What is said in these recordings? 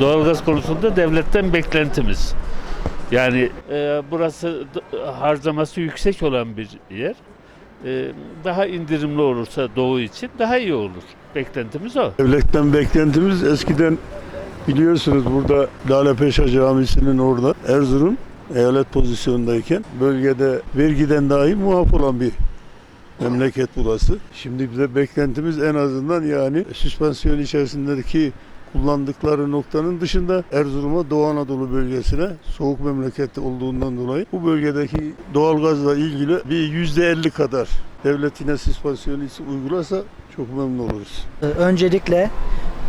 Doğalgaz konusunda devletten beklentimiz. Yani e, burası harcaması yüksek olan bir yer. E, daha indirimli olursa doğu için daha iyi olur. Beklentimiz o. Devletten beklentimiz eskiden biliyorsunuz burada Lalepeşa Camisi'nin orada Erzurum eyalet pozisyondayken bölgede vergiden dahi muaf olan bir memleket burası. Şimdi bize beklentimiz en azından yani süspansiyon içerisindeki kullandıkları noktanın dışında Erzurum'a Doğu Anadolu bölgesine soğuk memleketi olduğundan dolayı bu bölgedeki doğalgazla ilgili bir yüzde elli kadar devlet yine süspansiyon uygularsa çok memnun oluruz. Ee, Öncelikle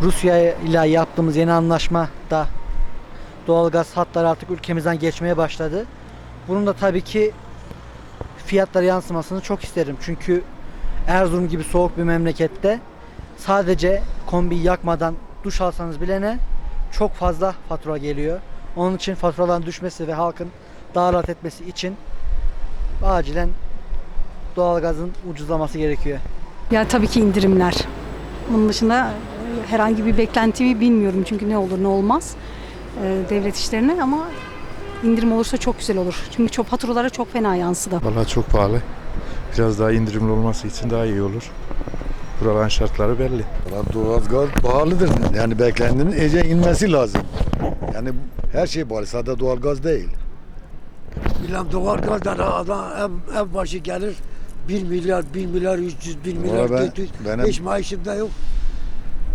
Rusya ile yaptığımız yeni anlaşmada doğalgaz hatları artık ülkemizden geçmeye başladı. Bunun da tabii ki fiyatlara yansımasını çok isterim. Çünkü Erzurum gibi soğuk bir memlekette sadece kombiyi yakmadan duş alsanız bile ne çok fazla fatura geliyor. Onun için faturaların düşmesi ve halkın daha rahat etmesi için acilen doğalgazın ucuzlaması gerekiyor. Ya tabii ki indirimler. Bunun dışında e, herhangi bir beklentimi bilmiyorum çünkü ne olur ne olmaz e, devlet işlerine ama indirim olursa çok güzel olur. Çünkü çok faturalara çok fena yansıdı. Vallahi çok pahalı. Biraz daha indirimli olması için daha iyi olur. Buraların şartları belli. Doğalgaz pahalıdır. Yani beklendiğinin iyice inmesi lazım. Yani her şey pahalı. Sadece doğalgaz değil. Bilmem doğalgazdan adam ev, ev başı gelir 1 milyar, 1 milyar 300, 1 milyar ben- 400. benim- Hiç maaşımda yok.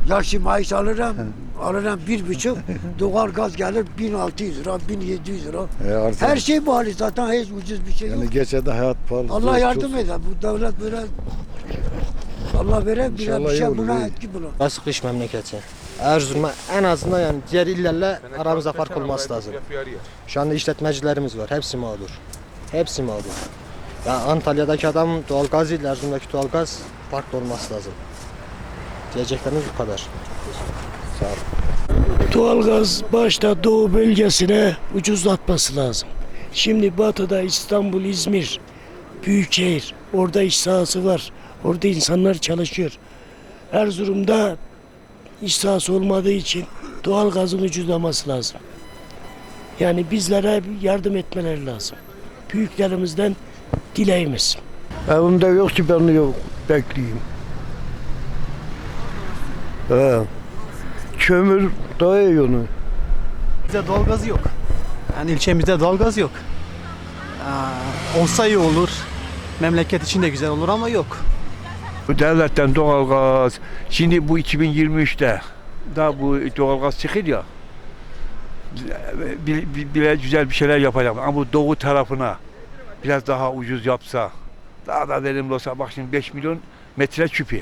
Yaşı maaş alırım, alırım bir buçuk. Doğalgaz gelir 1600 lira, 1700 lira. E artık Her şey pahalı zaten hiç ucuz bir şey yok. yani geçede hayat pahalı. Allah yardım çok- eder. Bu devlet böyle Allah vere bir İnşallah bir iyi şey olur, buna iyi. etki bulur. Burası kış memleketi. Erzurum'a en azından yani diğer illerle aramızda fark olması lazım. Şu anda işletmecilerimiz var. Hepsi mağdur. Hepsi mağdur. Ya Antalya'daki adam doğalgaz ile Erzurum'daki doğalgaz farklı olması lazım. Diyeceklerimiz bu kadar. Sağ olun. Doğalgaz başta Doğu bölgesine ucuzlatması lazım. Şimdi batıda İstanbul, İzmir, Büyükşehir, orada iş sahası var. Orada insanlar çalışıyor. Erzurum'da iş sahası olmadığı için doğalgazın ucuzlaması lazım. Yani bizlere yardım etmeleri lazım. Büyüklerimizden dileğimiz. Evimde yok ki ben yok bekleyeyim. He. Kömür daha iyi onu. Bizde doğalgaz yok. Yani ilçemizde doğalgaz yok. Aa, olsa iyi olur. Memleket için de güzel olur ama yok. Bu devletten doğalgaz. Şimdi bu 2023'te da bu doğalgaz çıkıyor ya. Bile, güzel bir şeyler yapacak. Ama bu doğu tarafına biraz daha ucuz yapsa, daha da verimli olsa. Bak şimdi 5 milyon metre küpü.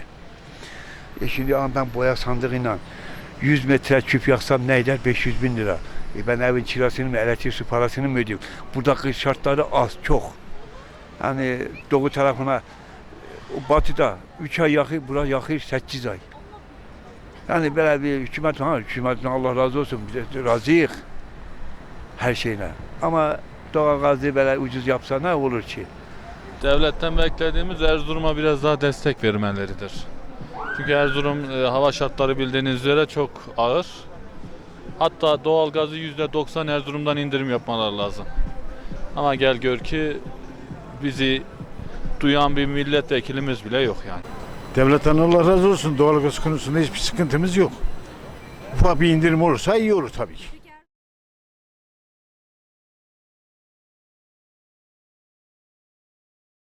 E şimdi ben boya sandığıyla 100 metre küp yaksam ne eder? 500 bin lira. E ben evin kirasını mı, elektrik su parasını mı ödüyorum? Buradaki şartları az, çok. Yani doğu tarafına batıda 3 ay yakıyor, bura yakıyor 8 ay. Yani böyle bir hükümet, ha hükümetin Allah razı olsun, biz de razıyız her şeyine. Ama doğalgazı böyle ucuz yapsa ne olur ki? Devletten beklediğimiz Erzurum'a biraz daha destek vermeleridir. Çünkü Erzurum e, hava şartları bildiğiniz üzere çok ağır. Hatta doğalgazı %90 Erzurum'dan indirim yapmaları lazım. Ama gel gör ki bizi duyan bir milletvekilimiz bile yok yani. Devletten Allah razı olsun. Doğalgaz konusunda hiçbir sıkıntımız yok. Ufak bir indirim olursa iyi olur tabii ki.